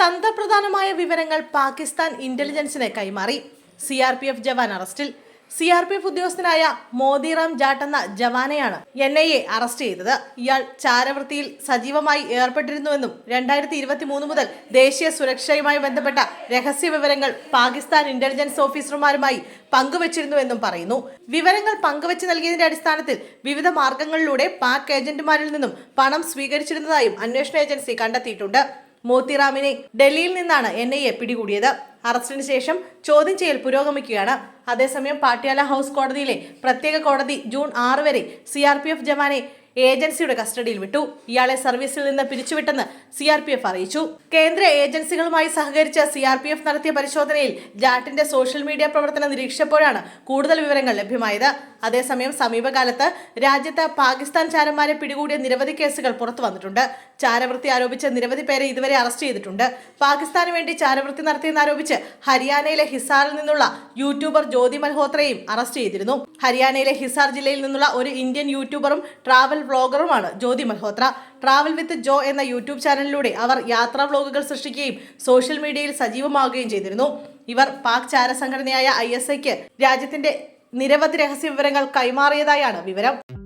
തന്ത്രപ്രധാനമായ വിവരങ്ങൾ പാകിസ്ഥാൻ ഇന്റലിജൻസിന് കൈമാറി. C R P F jawan അറസ്റ്റിൽ. സി ആർ പി എഫ് ഉദ്യോഗസ്ഥനായ മോദിറാം ജാട്ട് എന്ന ജവാനെയാണ് എൻ ഐ എ അറസ്റ്റ് ചെയ്തത്. ഇയാൾ ചാരവൃത്തിയിൽ സജീവമായി ഏർപ്പെട്ടിരുന്നുവെന്നും രണ്ടായിരത്തി ഇരുപത്തി മൂന്ന് മുതൽ ദേശീയ സുരക്ഷയുമായി ബന്ധപ്പെട്ട രഹസ്യ വിവരങ്ങൾ പാകിസ്ഥാൻ ഇന്റലിജൻസ് ഓഫീസർമാരുമായി പങ്കുവച്ചിരുന്നുവെന്നും പറയുന്നു. വിവരങ്ങൾ പങ്കുവച്ച് നൽകിയതിന്റെ അടിസ്ഥാനത്തിൽ വിവിധ മാർഗങ്ങളിലൂടെ പാക് ഏജന്റുമാരിൽ നിന്നും പണം സ്വീകരിച്ചിരുന്നതായും അന്വേഷണ ഏജൻസി കണ്ടെത്തിയിട്ടുണ്ട്. മോത്തിറാമിനെ ഡൽഹിയിൽ നിന്നാണ് എൻ ഐ എ പിടികൂടിയത്. അറസ്റ്റിന് ശേഷം ചോദ്യം ചെയ്യൽ പുരോഗമിക്കുകയാണ്. അതേസമയം പാട്യാല ഹൗസ് കോടതിയിലെ പ്രത്യേക കോടതി ജൂൺ ആറ് വരെ സി ആർ പി എഫ് ജവാനെ ഏജൻസിയുടെ കസ്റ്റഡിയിൽ വിട്ടു. ഇയാളെ സർവീസിൽ നിന്ന് പിരിച്ചുവിട്ടെന്ന് സി ആർ പി എഫ് അറിയിച്ചു. കേന്ദ്ര ഏജൻസികളുമായി സഹകരിച്ച് സി ആർ പി എഫ് നടത്തിയ പരിശോധനയിൽ ജാട്ടിന്റെ സോഷ്യൽ മീഡിയ പ്രവർത്തനം നിരീക്ഷിച്ചപ്പോഴാണ് കൂടുതൽ വിവരങ്ങൾ ലഭ്യമായത്. അതേസമയം സമീപകാലത്ത് രാജ്യത്ത് പാകിസ്ഥാൻ ചാരന്മാരെ പിടികൂടിയ നിരവധി കേസുകൾ പുറത്തു വന്നിട്ടുണ്ട്. ചാരവൃത്തി ആരോപിച്ച് നിരവധി പേരെ ഇതുവരെ അറസ്റ്റ് ചെയ്തിട്ടുണ്ട്. പാകിസ്ഥാന് വേണ്ടി ചാരവൃത്തി നടത്തിയെന്നാരോപിച്ച് ഹരിയാനയിലെ ഹിസാറിൽ നിന്നുള്ള യൂട്യൂബർ ജ്യോതി മൽഹോത്രയും അറസ്റ്റ് ചെയ്തിരുന്നു. ഹരിയാനയിലെ ഹിസാർ ജില്ലയിൽ നിന്നുള്ള ഒരു ഇന്ത്യൻ യൂട്യൂബറും travel വ്ളോഗറുമാണ് Jyoti Malhotra. Travel with Jo എന്ന യൂട്യൂബ് ചാനലിലൂടെ അവർ യാത്രാ വ്ളോഗുകൾ സൃഷ്ടിക്കുകയും സോഷ്യൽ മീഡിയയിൽ സജീവമാവുകയും ചെയ്തിരുന്നു. ഇവർ പാക് ചാര സംഘടനയായ ഐ എസ് ഐക്ക് രാജ്യത്തിന്റെ നിരവധി രഹസ്യ വിവരങ്ങൾ കൈമാറിയതായാണ് വിവരം.